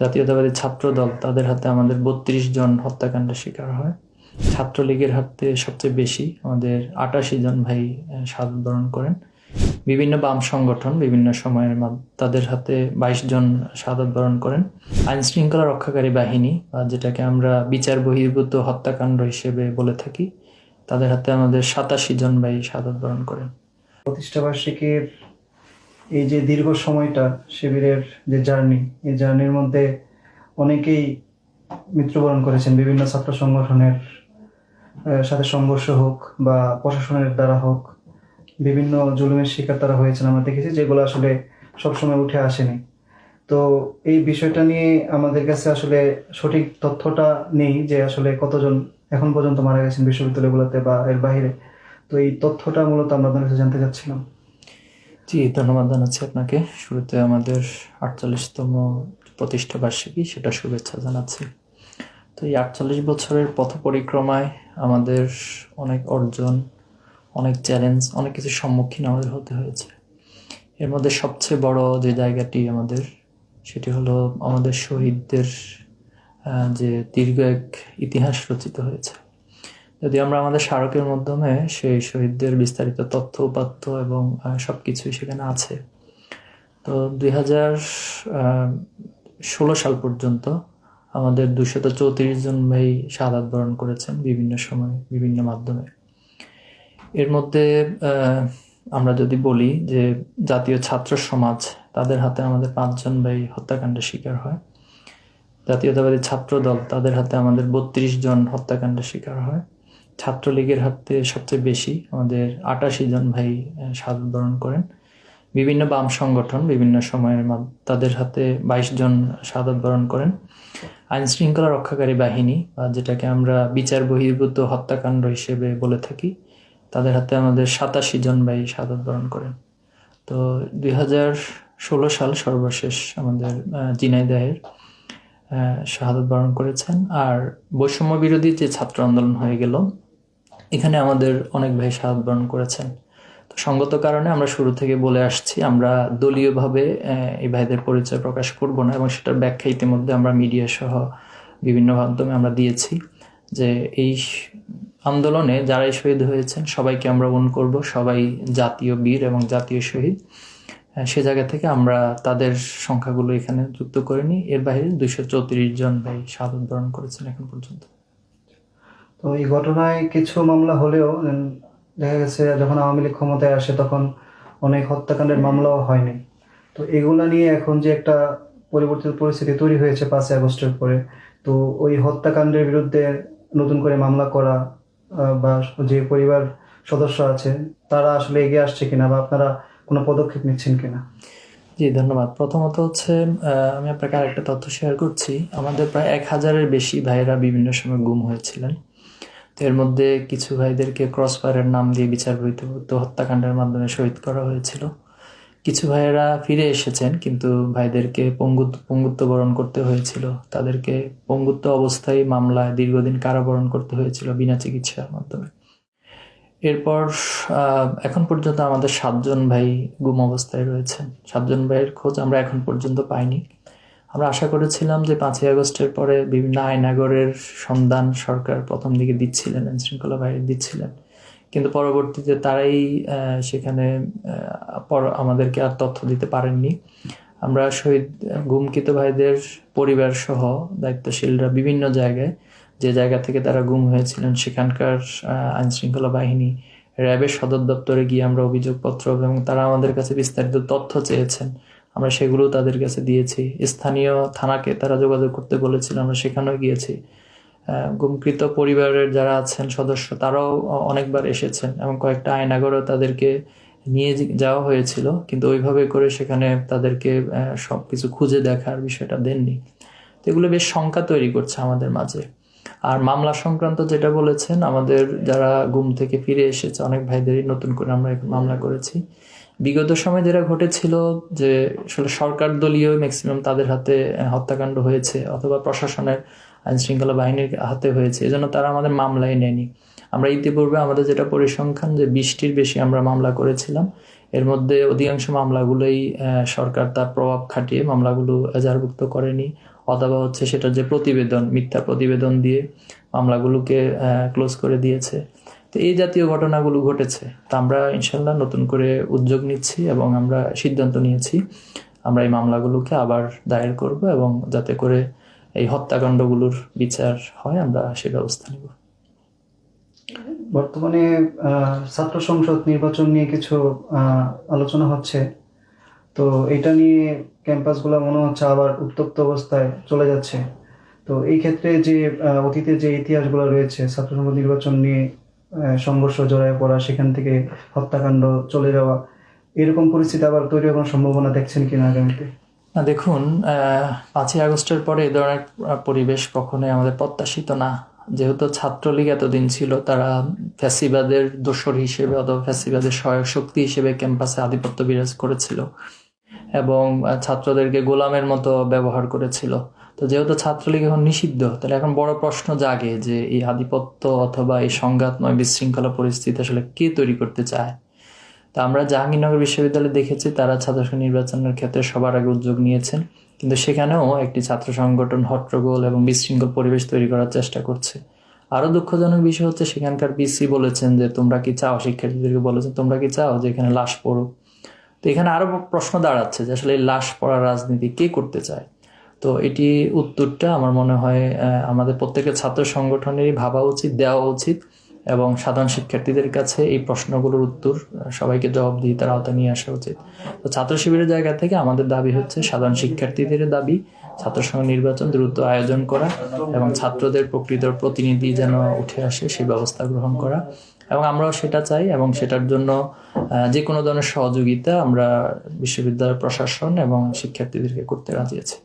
জাতীয়তাবাদী ছাত্র দল তাদের হাতে আমাদের বত্রিশ জন হত্যাকাণ্ডের শিকার হয়। ছাত্রলীগের হাতে সবচেয়ে বেশি আমাদের আটাশি জন ভাই শাহাদ বরণ করেন। বিভিন্ন বাম সংগঠন বিভিন্ন সময়ের তাদের হাতে বাইশ জন শাহাদ বরণ করেন। আইন শৃঙ্খলা রক্ষাকারী বাহিনী যেটাকে আমরা বিচার বহির্ভূত হত্যাকাণ্ড হিসেবে বলে থাকি, তাদের হাতে আমাদের সাতাশি জন ভাই শাহাদ বরণ করেন। প্রতিষ্ঠাবার্ষিকীর এই যে দীর্ঘ সময়টা শিবিরের যে জার্নি, এই জার্নির মধ্যে অনেকেই মৃত্যুবরণ করেছেন, বিভিন্ন ছাত্র সংগঠনের সাথে সংঘর্ষ হোক বা প্রশাসনের দ্বারা হোক, বিভিন্ন জুলুমের শিকার তারা হয়েছেন, আমরা দেখেছি যেগুলো আসলে সবসময় উঠে আসেনি। তো এই বিষয়টা নিয়ে আমাদের কাছে আসলে সঠিক তথ্যটা নেই যে আসলে কতজন এখন পর্যন্ত মারা গেছেন বিশ্ববিদ্যালয়গুলোতে বা এর বাইরে। তো এই তথ্যটা মূলত আমরা আপনার কাছে জানতে চাচ্ছিলাম। জি, ধন্যবাদ জানাচ্ছি আপনাকে। শুরুতে আমাদের আটচল্লিশতম প্রতিষ্ঠা বার্ষিকী, সেটা শুভেচ্ছা জানাচ্ছি। তো এই আটচল্লিশ বছরের পথ পরিক্রমায় আমাদের অনেক অর্জন, অনেক চ্যালেঞ্জ, অনেক কিছুর সম্মুখীন আমাদের হতে হয়েছে। এর মধ্যে সবচেয়ে বড় যে জায়গাটি আমাদের, সেটি হলো আমাদের শহীদদের যে দীর্ঘ এক ইতিহাস রচিত হয়েছে। যদি আমরা আমাদের স্মারকের মাধ্যমে সেই শহীদদের বিস্তারিত তথ্য, উপাত্ত এবং সব কিছুই সেখানে আছে। তো দুই হাজার ষোলো সাল পর্যন্ত আমাদের দুশত চৌত্রিশ জন ভাই শাহাদ বরণ করেছেন বিভিন্ন সময়, বিভিন্ন মাধ্যমে। এর মধ্যে আমরা যদি বলি যে জাতীয় ছাত্র সমাজ, তাদের হাতে আমাদের পাঁচজন ভাই হত্যাকাণ্ডের শিকার হয়। জাতীয়তাবাদী ছাত্র দল তাদের হাতে আমাদের বত্রিশ জন হত্যাকাণ্ডের শিকার হয়। ছাত্রলীগের হাতে সবচেয়ে বেশি আমাদের আটাশি জন ভাই শাহাদ বরণ করেন। বিভিন্ন বাম সংগঠন বিভিন্ন সময়ের তাদের হাতে বাইশ জন শাহাদ বরণ করেন। আইন শৃঙ্খলা রক্ষাকারী বাহিনী যেটাকে আমরা বিচার বহির্ভূত হত্যাকাণ্ড হিসেবে বলে থাকি তাদের হাতে আমাদের সাতাশি জন ভাই শাহাদ বরণ করেন। তো দুই হাজার ষোলো সাল সর্বশেষ আমাদের আহ, ঝিনাইদহের শাহাদত বরণ করেছেন। আর বৈষম্য বিরোধী যে ছাত্র আন্দোলন হয়ে গেল এখানে আমাদের অনেক ভাই বরণ করেছেন। তো সঙ্গত কারণে আমরা শুরু থেকে বলে আসছি, আমরা দলীয়ভাবে এই ভাইদের পরিচয় প্রকাশ করব না এবং সেটার ব্যাখ্যা ইতিমধ্যে আমরা মিডিয়া সহ বিভিন্ন মাধ্যমে আমরা দিয়েছি যে এই আন্দোলনে যারাই শহীদ হয়েছেন সবাইকে আমরা মন করব, সবাই জাতীয় বীর এবং জাতীয় শহীদ। সে জায়গা থেকে আমরা তাদের সংখ্যাগুলো এখানে যুক্ত করিনি এর বাইরে দুইশো চৌত্রিশ জন ভাই শাহাদত বরণ করেছেন এখন পর্যন্ত। তো এই ঘটনায় কিছু মামলা হলেও দেখা গেছে যখন আওয়ামী লীগ ক্ষমতায় আসে তখন অনেক হত্যাকাণ্ডের মামলাও হয়নি। তো এগুলা নিয়ে এখন যে একটা পরিবর্তিত পরিস্থিতি তৈরি হয়েছে পাঁচই আগস্টের পরে, তো ওই হত্যাকাণ্ডের বিরুদ্ধে নতুন করে মামলা করা বা যে পরিবার সদস্য আছে, তারা আসলে এগিয়ে আসছে কিনা বা আপনারা কোনো পদক্ষেপ নিচ্ছেন কিনা? জি, ধন্যবাদ। প্রথমত হচ্ছে আমি আপনাকে আরেকটা তথ্য শেয়ার করছি। আমাদের প্রায় এক হাজারের বেশি ভাইয়েরা বিভিন্ন সময় গুম হয়েছিলেন। এর মধ্যে কিছু ভাইদেরকে ক্রস ফায়ারের নাম দিয়ে বিচার বহির্ভূত হত্যাকাণ্ডের মাধ্যমে শহীদ করা হয়েছিল। কিছু ভাইয়েরা ফিরে এসেছেন, কিন্তু ভাইদেরকে পঙ্গুত্ব পঙ্গুত্ব বরণ করতে হয়েছিল। তাদেরকে পঙ্গুত্ব অবস্থায় মামলায় দীর্ঘদিন কারাবরণ করতে হয়েছিল বিনা চিকিৎসার মাধ্যমে। এরপর এখন পর্যন্ত আমাদের সাতজন ভাই গুম অবস্থায় রয়েছেন। সাতজন ভাইয়ের খোঁজ আমরা এখন পর্যন্ত পাইনি। আমরা আশা করেছিলাম যে পাঁচই আগস্টের পরে বিভিন্ন আয়নাগরের সন্ধান সরকার প্রথম দিকে দিচ্ছিলেন আইন শৃঙ্খলা বাইরে দিচ্ছিলেন। কিন্তু পরবর্তীতে তারাই সেখানে আমাদেরকে আর তথ্য দিতে পারেননি। আমরা শহীদ গুমকিত ভাইদের পরিবার সহ দায়িত্বশীলরা বিভিন্ন জায়গায় যে জায়গা থেকে তারা গুম হয়েছিলেন সেখানকার আহ, আইন শৃঙ্খলা বাহিনী র্যাবের সদর দপ্তরে গিয়ে আমরা অভিযোগপত্র এবং তারা আমাদের কাছে বিস্তারিত তথ্য চেয়েছেন। আমরা সেগুলো তাদের কাছে দিয়েছি। স্থানীয় থানাকে তারা যোগাযোগ করতে বলেছিল, আমরা সেখানেও গিয়েছি। গুমকৃত পরিবারের যারা আছেন সদস্য, তারাও অনেকবার এসেছেন এবং কয়েকটা আয়নাগরও তাদেরকে নিয়ে যাওয়া হয়েছিল, কিন্তু ওইভাবে করে সেখানে তাদেরকে সব কিছু খুঁজে দেখার বিষয়টা দেননি। তো এগুলো বেশ শঙ্কা তৈরি করছে আমাদের মাঝে। আর মামলা সংক্রান্ত যেটা বলেছেন, আমাদের যারা গুম থেকে ফিরে এসেছে, অনেক ভাইদেরই নতুন করে আমরা মামলা করেছি। বিগত সময় যেটা ঘটেছিল যে আসলে সরকার দলীয় ম্যাক্সিমাম তাদের হাতে হত্যাকাণ্ড হয়েছে অথবা প্রশাসনের আইন শৃঙ্খলা বাহিনীর হাতে হয়েছে। এজন্য তারা আমাদের মামলায় নেয়নি। আমরা ইতিপূর্বে আমাদের যেটা পরিসংখ্যান যে বিশটির বেশি আমরা মামলা করেছিলাম, এর মধ্যে অধিকাংশ মামলাগুলোই সরকার তার প্রভাব খাটিয়ে মামলাগুলো এজাহারভুক্ত করেনি, অথবা হচ্ছে সেটার যে প্রতিবেদন, মিথ্যা প্রতিবেদন দিয়ে মামলাগুলোকে ক্লোজ করে দিয়েছে। তো এই জাতীয় ঘটনাগুলো ঘটেছে। তা আমরা ইনশাল্লাহ নতুন করে উদ্যোগ নিচ্ছি এবং আমরা সিদ্ধান্ত নিয়েছি, আমরা এই মামলাগুলোকে আবার দায়ের করব এবং যাতে করে এই হত্যাকাণ্ডগুলোর বিচার হয়, আমরা সে ব্যবস্থা নেব। বর্তমানে ছাত্র সংসদ নির্বাচন নিয়ে কিছু আলোচনা হচ্ছে। তো এটা নিয়ে ক্যাম্পাসগুলো মনে হচ্ছে আবার উত্তপ্ত অবস্থায় চলে যাচ্ছে। তো এই ক্ষেত্রে যে অতীতে যে ইতিহাসগুলো রয়েছে, ছাত্র সংসদ নির্বাচন নিয়ে সংঘর্ষ, জড়ায় পড়া, সেখান থেকে হত্যাকাণ্ড, চলে যাওয়া, এরকম পরিস্থিতি আবার তৈরি হওয়ার সম্ভাবনা দেখছেন কিনা আগামীতে? দেখুন পাঁচই আগস্টের পরে এ ধরনের পরিবেশ কখনোই আমাদের প্রত্যাশিত না। যেহেতু ছাত্রলীগ এতদিন ছিল, তারা ফ্যাসিবাদের দোসর হিসেবে অথবা ফ্যাসিবাদের সহায়ক শক্তি হিসেবে ক্যাম্পাসে আধিপত্য বিরাজ করেছিল এবং ছাত্রদেরকে গোলামের মতো ব্যবহার করেছিল। তো যেহেতু ছাত্রলীগ এখন নিষিদ্ধ, তাহলে এখন বড় প্রশ্ন জাগে যে এই আধিপত্য অথবা এই সংঘাতময় বিশৃঙ্খলা পরিস্থিতি আসলে কে তৈরি করতে চায়? তা আমরা জাহাঙ্গীরনগর বিশ্ববিদ্যালয়ে দেখেছি, তারা ছাত্র নির্বাচনের ক্ষেত্রে সবার আগে উদ্যোগ নিয়েছেন। কিন্তু সেখানেও একটি ছাত্র সংগঠন হট্টগোল এবং বিশৃঙ্খল পরিবেশ তৈরি করার চেষ্টা করছে। আরও দুঃখজনক বিষয় হচ্ছে, সেখানকার বিসি বলেছেন যে, তোমরা কি চাও? শিক্ষার্থীদেরকে বলেছেন, তোমরা কি চাও যে এখানে লাশ পড়ুক? তো এখানে আরও প্রশ্ন দাঁড়াচ্ছে যে, আসলে এই লাশ পড়ার রাজনীতি কে করতে চায়? তো এটি উত্তরটা আমার মনে হয় আমাদের প্রত্যেকের ছাত্র সংগঠনেরই ভাবা উচিত, দেওয়া উচিত এবং সাধারণ শিক্ষার্থীদের কাছে এই প্রশ্নগুলোর উত্তর সবাইকে জবাবদিহিতার আওতায় নিয়ে আসা উচিত। তো ছাত্র শিবিরের জায়গা থেকে আমাদের দাবি হচ্ছে সাধারণ শিক্ষার্থীদের দাবি, ছাত্র সংঘ নির্বাচন দ্রুত আয়োজন করা এবং ছাত্রদের প্রকৃত প্রতিনিধি যেন উঠে আসে সেই ব্যবস্থা গ্রহণ করা। এবং আমরাও সেটা চাই এবং সেটার জন্য যে কোনো ধরনের সহযোগিতা আমরা বিশ্ববিদ্যালয় প্রশাসন এবং শিক্ষার্থীদেরকে করতে রাজি আছি।